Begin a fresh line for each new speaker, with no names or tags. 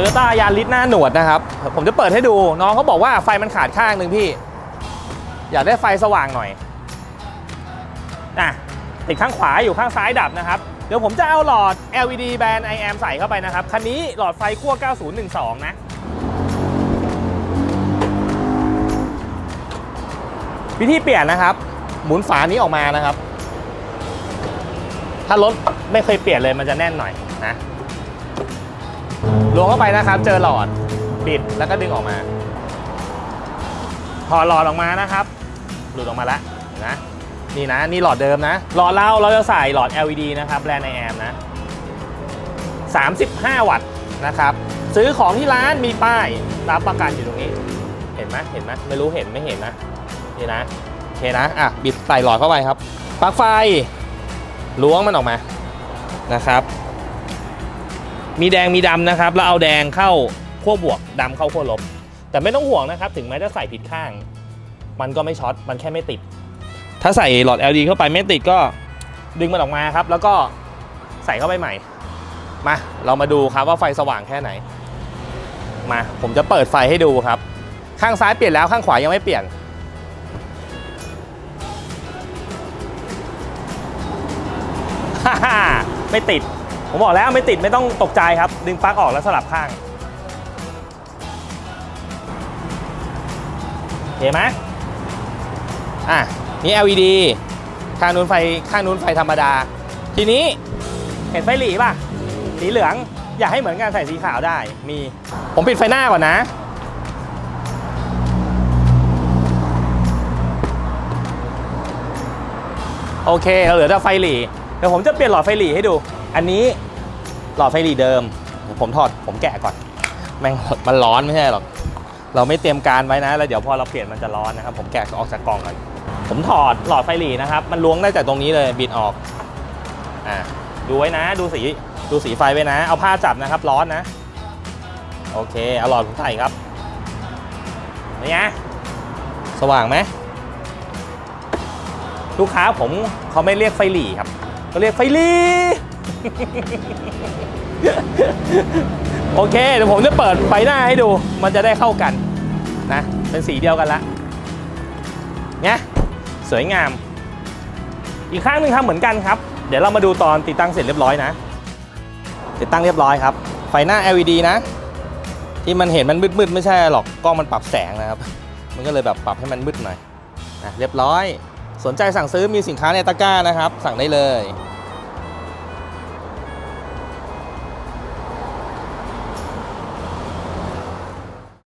โยต้ายาริสหน้าหนวดนะครับ ผมจะเปิดให้ดูน้องเขาบอกว่าไฟมันขาดข้างหนึ่งพี่ อยากได้ไฟสว่างหน่อยอะติดข้างขวาอยู่ข้างซ้ายดับนะครับ เดี๋ยวผมจะเอาหลอด LED แบรนด์ IM ใส่เข้าไปนะครับ คันนี้หลอดไฟขั้ว 9012 นะ วิธีเปลี่ยนนะครับ หมุนฝานี้ออกมานะครับ ถ้ารถไม่เคยเปลี่ยนเลยมันจะแน่นหน่อยนะ ล้วงเข้าไปนะครับ เจอหลอดปิดแล้วก็ดึงออกมา พอหลอดออกมานะครับ หลุดออกมาแล้วนะนี่นะนี่หลอดเดิมนะ หลอดเราเราจะใส่หลอด LED นะครับแบรนด์ในแอมนะ 35 วัตต์นะครับ ซื้อของที่ร้านมีป้ายรับประกันอยู่ตรงนี้ เห็นไหมเห็นไหมไม่รู้เห็นไม่เห็นนะนี่นะโอเคนะอะบิดใส่หลอดเข้าไปครับปลั๊กไฟล้วงมันออกมานะครับ มีแดงมีดำนะครับ แล้วเอาแดงเข้าขั้วบวกดำเข้าขั้วลบ แต่ไม่ต้องห่วงนะครับ ถึงแม้จะใส่ผิดข้าง มันก็ไม่ช็อตมันแค่ไม่ติด ถ้าใส่หลอด LED เข้าไปไม่ติดก็ดึงมันออกมาครับ แล้วก็ใส่เข้าไปใหม่ มา เรามาดูครับว่าไฟสว่างแค่ไหน มา ผมจะเปิดไฟให้ดูครับ ข้างซ้ายเปลี่ยนแล้วข้างขวายังไม่เปลี่ยนฮ่าฮ่าไม่ติด ผมบอกแล้วไม่ติดไม่ต้องตกใจครับ ดึงปลั๊กออกแล้วสลับข้างเห็นไหมอะนี่ LED ข้างนู้นไฟข้างนู้นไฟธรรมดา ทีนี้เห็นไฟหลีป่ะ สีเหลืองอยากให้เหมือนกันใส่สีขาวได้มี ผมปิดไฟหน้าก่อนนะ โอเคเราเหลือแต่ไฟหลีเดี๋ยวผมจะเปลี่ยนหลอดไฟหลีให้ดู อันนี้หลอดไฟหลีเดิม ผมถอดผมแกะก่อน แม่งมันร้อนไม่ใช่หรอก เราไม่เตรียมการไว้นะ แล้วเดี๋ยวพอเราเปลี่ยนมันจะร้อนนะครับ ผมแกะออกจากกล่องก่อน ผมถอดหลอดไฟหลีนะครับ มันล้วงได้จากตรงนี้เลยบิดออก อ่า ดูไว้นะ ดูสีดูสีไฟไว้นะ เอาผ้าจับนะครับ ร้อนนะ โอเค เอาหลอดผมใส่ครับ นี่ไง สว่างไหมลูกค้าผมเขาไม่เรียกไฟหลีครับเขาเรียกไฟหลี โอเค เดี๋ยวผมจะเปิดไฟหน้าให้ดู มันจะได้เข้ากันนะ เป็นสีเดียวกันละเนี่ยสวยงาม อีกข้างหนึ่งทำเหมือนกันครับ เดี๋ยวเรามาดูตอนติดตั้งเสร็จเรียบร้อยนะ ติดตั้งเรียบร้อยครับ ไฟหน้า LED นะ ที่มันเห็นมันมืดๆไม่ใช่หรอก กล้องมันปรับแสงนะครับ มันก็เลยแบบปรับให้มันมืดหน่อยนะเรียบร้อย สนใจสั่งซื้อมีสินค้าในตะกร้านะครับ สั่งได้เลย